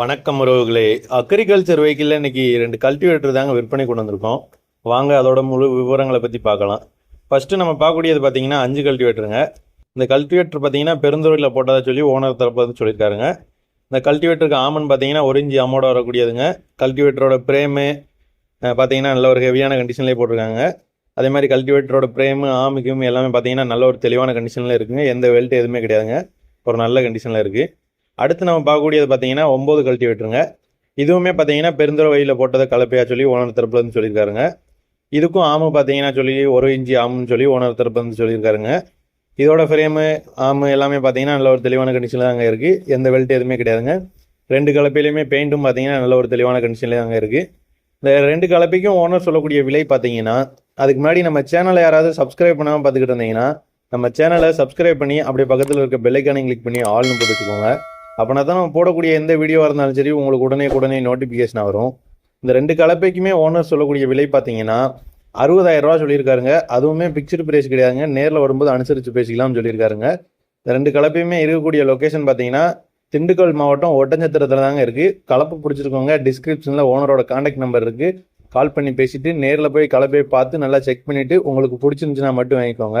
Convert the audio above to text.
வணக்கம் உறவுகளே. அக்ரிகல்ச்சர் வெஹிக்கிளில் இன்னைக்கு ரெண்டு கல்டிவேட்டர் தாங்க விற்பனை கொண்டு வந்திருக்கோம். வாங்க அதோட முழு விவரங்களை பற்றி பார்க்கலாம். ஃபஸ்ட்டு நம்ம பார்க்கக்கூடியது பார்த்தீங்கன்னா அஞ்சு கல்டிவேட்டருங்க இந்த கல்டிவேட்டர் பார்த்தீங்கன்னா பெருந்துறையில் போட்டதாக சொல்லி ஓனர் தரப்பு சொல்லியிருக்காருங்க. இந்த கல்டிவேட்டருக்கு ஆமன் பார்த்தீங்கன்னா ஒரு இஞ்சி அமௌண்ட் வரக்கூடியதுங்க. கல்டிவேட்டரோட பிரேமு பார்த்தீங்கன்னா நல்ல ஒரு ஹெவியான கண்டிஷன்லேயே போட்டிருக்காங்க. அதே மாதிரி கல்டிவேட்டரோட பிரேமு ஆமிக்கும் எல்லாமே பார்த்தீங்கன்னா நல்ல ஒரு தெளிவான கண்டிஷனில் இருக்குங்க. எந்த வெல்ட் எதுவுமே கிடையாதுங்க. ஒரு நல்ல கண்டிஷனில் இருக்குது அடுத்து நம்ம பார்க்கக்கூடியது பார்த்தீங்கன்னா ஒம்பது கல்டிவேட்டருங்க இதுவுமே பார்த்தீங்கன்னா பெருந்தர வழியில் போட்டதை கலப்பையாக சொல்லி ஓனர் தரப்புலேருந்து சொல்லியிருக்காருங்க. இதுக்கும் ஆமு பார்த்தீங்கன்னா சொல்லி ஒரு இஞ்சி ஆமுன்னு சொல்லி ஓனர் தரப்புலேருந்து சொல்லியிருக்காருங்க. இதோட ஃப்ரேமு ஆமு எல்லாமே பார்த்தீங்கன்னா நல்ல ஒரு தெளிவான கண்டிஷனில் தாங்க இருக்குது எந்த வெல்ட் எதுவுமே கிடையாதுங்க. ரெண்டு கலப்பையிலையுமே பெயிண்ட்டும் பார்த்தீங்கன்னா நல்ல ஒரு தெளிவான கண்டிஷனில் தாங்க இருக்குது இந்த ரெண்டு கலப்பைக்கும் ஓனர் சொல்லக்கூடிய விலை பார்த்தீங்கன்னா அதுக்கு முன்னாடி நம்ம சேனலை யாராவது சப்ஸ்கிரைப் பண்ணாமல் பார்த்துக்கிட்டு இருந்தீங்கன்னா நம்ம சேனலை சப்ஸ்கிரைப் பண்ணி அப்படியே பக்கத்தில் இருக்க பெல்லைக்கானை கிளிக் பண்ணி ஆல்னு போட்டு வச்சுக்கோங்க. அப்படின்னா தான் நம்ம போடக்கூடிய எந்த வீடியோவாக இருந்தாலும் சரி உங்களுக்கு உடனே உடனே நோட்டிஃபிகேஷன் வரும். இந்த ரெண்டு கலப்பைக்குமே ஓனர் சொல்லக்கூடிய விலை பார்த்தீங்கன்னா அறுபதாயிரம் ரூபா சொல்லியிருக்காருங்க. அதுவுமே பிக்சர் பிரைஸ் கிடையாதுங்க. நேரில் வரும்போது அனுசரித்து பேசிக்கலாம்னு சொல்லியிருக்காருங்க. இந்த ரெண்டு கலப்பையுமே இருக்கக்கூடிய லொக்கேஷன் பார்த்தீங்கன்னா திண்டுக்கல் மாவட்டம் ஒட்டஞ்சத்திரத்தில் தாங்க இருக்குது கலப்பு பிடிச்சிருக்கோங்க டிஸ்கிரிப்ஷனில் ஓனரோட காண்டாக்ட் நம்பர் இருக்குது கால் பண்ணி பேசிவிட்டு நேரில் போய் கலப்பையை பார்த்து நல்லா செக் பண்ணிவிட்டு உங்களுக்கு பிடிச்சிருந்துச்சுன்னா மட்டும் வாங்கிக்கோங்க.